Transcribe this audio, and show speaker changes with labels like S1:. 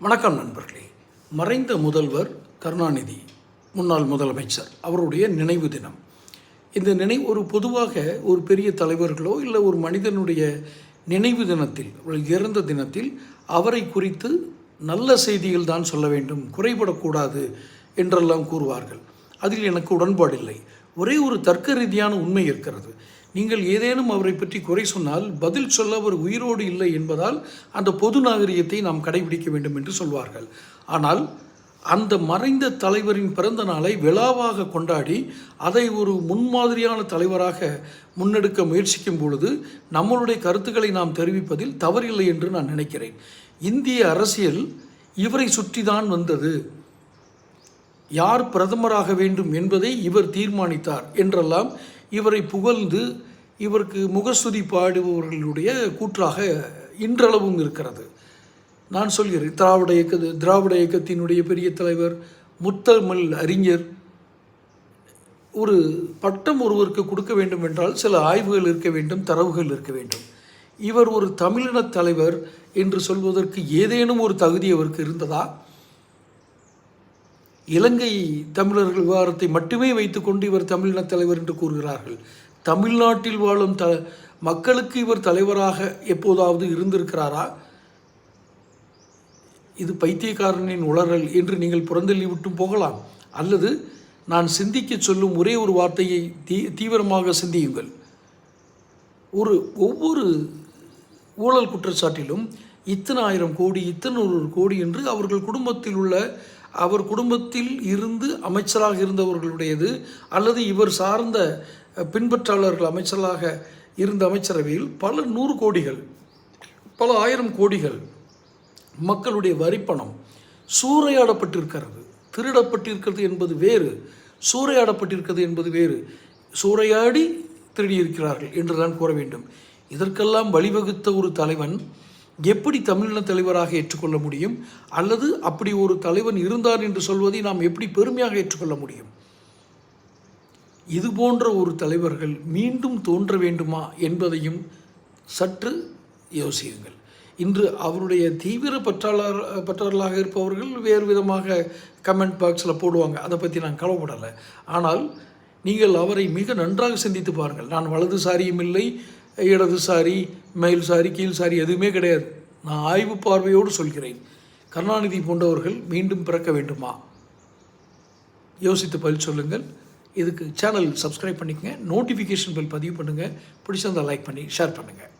S1: வணக்கம் நண்பர்களே. மறைந்த முதல்வர் கருணாநிதி முன்னாள் முதலமைச்சர் அவருடைய நினைவு தினம். இந்த நினைவு ஒரு பொதுவாக ஒரு பெரிய தலைவர்களோ இல்லை ஒரு மனிதனுடைய நினைவு தினத்தில் இறந்த தினத்தில் அவரை குறித்து நல்ல செய்திகள் தான் சொல்ல வேண்டும் குறைபடக்கூடாது என்றெல்லாம் கூறுவார்கள். அதில் எனக்கு உடன்பாடில்லை. ஒரே ஒரு தர்க்க ரீதியான உண்மை இருக்கிறது. நீங்கள் ஏதேனும் அவரை பற்றி குறை சொன்னால் பதில் சொல்ல அவர் உயிரோடு இல்லை என்பதால் அந்த பொது நாகரிகத்தை நாம் கடைபிடிக்க வேண்டும் என்று சொல்வார்கள். ஆனால் அந்த மறைந்த தலைவரின் பிறந்த நாளை விழாவாக கொண்டாடி அதை ஒரு முன்மாதிரியான தலைவராக முன்னெடுக்க முயற்சிக்கும் பொழுது நம்மளுடைய கருத்துக்களை நாம் தெரிவிப்பதில் தவறில்லை என்று நான் நினைக்கிறேன். இந்திய அரசியல் இவரை சுற்றி தான் வந்தது. யார் பிரதமராக வேண்டும் என்பதை இவர் தீர்மானித்தார் என்றெல்லாம் இவரை புகழ்ந்து இவருக்கு முகஸ்துதி பாடுபவர்களுடைய கூற்றாக இன்றளவும் இருக்கிறது. நான் சொல்கிறேன் திராவிட இயக்க திராவிட இயக்கத்தினுடைய பெரிய தலைவர் முத்தமிழ் அறிஞர் ஒரு பட்டம் ஒருவருக்கு கொடுக்க வேண்டும் என்றால் சில ஆய்வுகள் இருக்க வேண்டும் தரவுகள் இருக்க வேண்டும். இவர் ஒரு தமிழின தலைவர் என்று சொல்வதற்கு ஏதேனும் ஒரு தகுதி அவருக்கு இருந்ததா? இலங்கை தமிழர்கள் விவகாரத்தை மட்டுமே வைத்துக்கொண்டு இவர் தமிழின தலைவர் என்று கூறுகிறார்கள். தமிழ்நாட்டில் வாழும் த மக்களுக்கு இவர் தலைவராக எப்போதாவது இருந்திருக்கிறாரா? இது பைத்தியக்காரனின் உளறல் என்று நீங்கள் புறந்தள்ளி விட்டும் போகலாம். அல்லது நான் சிந்திக்க சொல்லும் ஒரே ஒரு வார்த்தையை தீ தீவிரமாக சிந்தியுங்கள். ஒரு ஒவ்வொரு ஊழல் குற்றச்சாட்டிலும் இத்தனை ஆயிரம் கோடி இத்தனை ஒரு கோடி என்று அவர்கள் குடும்பத்தில் உள்ள அவர் குடும்பத்தில் இருந்து அமைச்சராக இருந்தவர்களுடையது அல்லது இவர் சார்ந்த பின்பற்றாளர்கள் அமைச்சராக இருந்த அமைச்சரவையில் பல நூறு கோடிகள் பல ஆயிரம் கோடிகள் மக்களுடைய வரிப்பணம் சூறையாடப்பட்டிருக்கிறது. திருடப்பட்டிருக்கிறது என்பது வேறு சூறையாடப்பட்டிருக்கிறது என்பது வேறு. சூறையாடி திருடியிருக்கிறார்கள் என்று தான் கூற வேண்டும். இதற்கெல்லாம் வழிவகுத்த ஒரு தலைவன் எப்படி தமிழின தலைவராக ஏற்றுக்கொள்ள முடியும்? அல்லது அப்படி ஒரு தலைவன் இருந்தார் என்று சொல்வதை நாம் எப்படி பெருமையாக ஏற்றுக்கொள்ள முடியும்? இது போன்ற ஒரு தலைவர்கள் மீண்டும் தோன்ற வேண்டுமா என்பதையும் சற்று யோசியுங்கள். இன்று அவருடைய தீவிர பற்றாளர் பற்றாளர்களாக இருப்பவர்கள் வேறு விதமாக கமெண்ட் பாக்ஸில் போடுவாங்க. அதை பற்றி நான் கவலைப்படலை. ஆனால் நீங்கள் அவரை மிக நன்றாக சிந்தித்து பாருங்கள். நான் வலதுசாரியும் இல்லை இடதுசாரி மேல் சாரி கீழ் சாரி எதுவுமே கிடையாது. நான் ஆய்வு பார்வையோடு சொல்கிறேன். கருணாநிதி போன்றவர்கள் மீண்டும் பிறக்க வேண்டுமா? யோசித்து பதில் சொல்லுங்கள். இதுக்கு சேனல் சப்ஸ்கிரைப் பண்ணிக்கங்க. நோட்டிஃபிகேஷன் பில் பதிவு பண்ணுங்கள் பிடிச்சிருந்தால் லைக் பண்ணி ஷேர் பண்ணுங்கள்